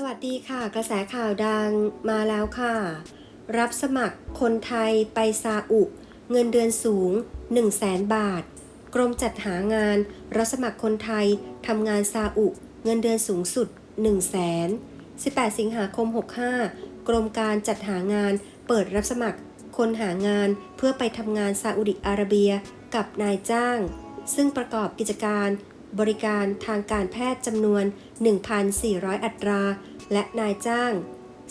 สวัสดีค่ะ กระแสข่าวดังมาแล้วค่ะ รับสมัครคนไทยไปซาอุ เงินเดือนสูง 1 0 0 0 0แสนบาท กรมจัดหางานรับสมัครคนไทยทำงานซาอุ เงินเดือนสูงสุด 1 0 0 0 0แสน18 สิงหาคม 65 กรมการจัดหางานเปิดรับสมัครคนหางานเพื่อไปทำงานซาอุดิอาระเบียกับนายจ้าง ซึ่งประกอบกิจการ บริการทางการแพทย์จำนวน 1,400 อัตรา และนายจ้าง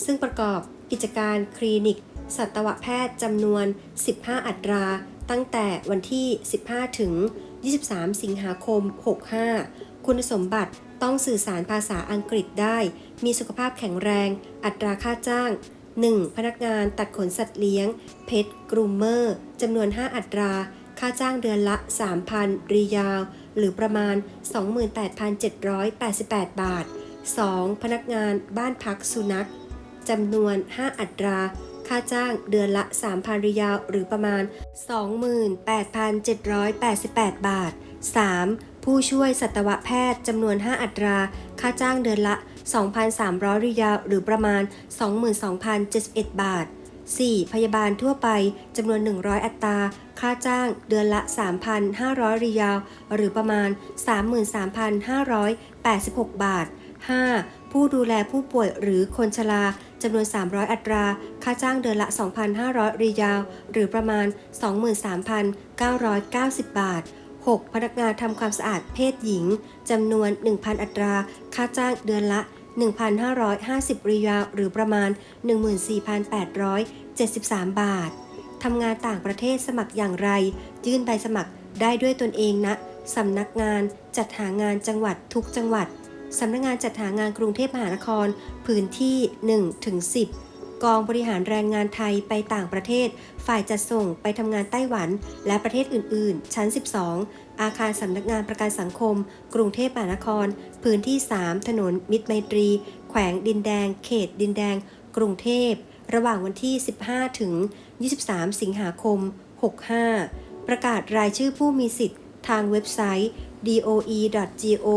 ซึ่งประกอบกิจการคลินิก สัตวแพทย์จำนวน 15 อัตรา ตั้งแต่วันที่ 15 ถึง 23 สิงหาคม 65 คุณสมบัติต้องสื่อสารภาษาอังกฤษได้ มีสุขภาพแข็งแรง อัตราค่าจ้าง 1. พนักงานตัดขนสัตว์เลี้ยง เพชกรูมเมอร์จำนวน 5 อัตรา ค่าจ้างเดือนละ 3,000 รียาลหรือประมาณ 28,788 บาท 2. พนักงานบ้านพักสุนัขจำนวน 5 อัตรา ค่าจ้างเดือนละ 3,000ริยาลหรือประมาณ 28,788 บาท 3. ผู้ช่วยสัตวแพทย์จำนวน 5 อัตรา ค่าจ้างเดือนละ 2,300ริยาลหรือประมาณ 22,071 บาท 4. พยาบาลทั่วไปจำนวน 100 อัตรา ค่าจ้างเดือนละ 3,500 ริยาลหรือประมาณ 33,586 บาท 5. ผู้ดูแลผู้ป่วยหรือคนชราจำนวน 300 อัตรา ค่าจ้างเดือนละ 2,500 ริยาลหรือประมาณ 23,990 บาท 6. พนักงานทำความสะอาดเพศหญิงจำนวน 1,000 อัตรา ค่าจ้างเดือนละ 1,550 ริยาหรือประมาณ 14,873 บาท ทำงานต่างประเทศสมัครอย่างไร ยื่นใบสมัครได้ด้วยตนเองณนะสำนักงานจัดหางานจังหวัดทุกจังหวัด สำนักงานจัดหางานกรุงเทพมหานคร พื้นที่ 1-10 กองบริหารแรงงานไทยไปต่างประเทศ ฝ่ายจัดส่งไปทำงานไต้หวัน และประเทศอื่น ๆ ชั้น 12 อาคารสำนักงานประกันสังคม กรุงเทพมหานคร พื้นที่ 3 ถนน มิตรไมตรี แขวงดินแดง เขต ดินแดง กรุงเทพ ระหว่างวันที่ 15 ถึง 23 สิงหาคม 65 ประกาศรายชื่อผู้มีสิทธิ์ทางเว็บไซต์ doe.go.th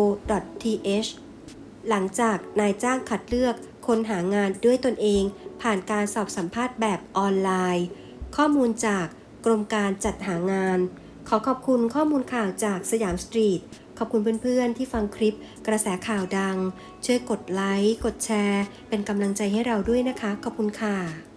หลังจากนายจ้างคัดเลือก คนหางานด้วยตนเอง ผ่านการสอบสัมภาษณ์แบบออนไลน์ ข้อมูลจากกรมการจัดหางาน ขอขอบคุณข้อมูลข่าวจากสยามสตรีท ขอบคุณเพื่อนๆ ที่ฟังคลิปกระแสข่าวดัง ช่วยกดไลค์ กดแชร์ เป็นกำลังใจให้เราด้วยนะคะ ขอบคุณค่ะ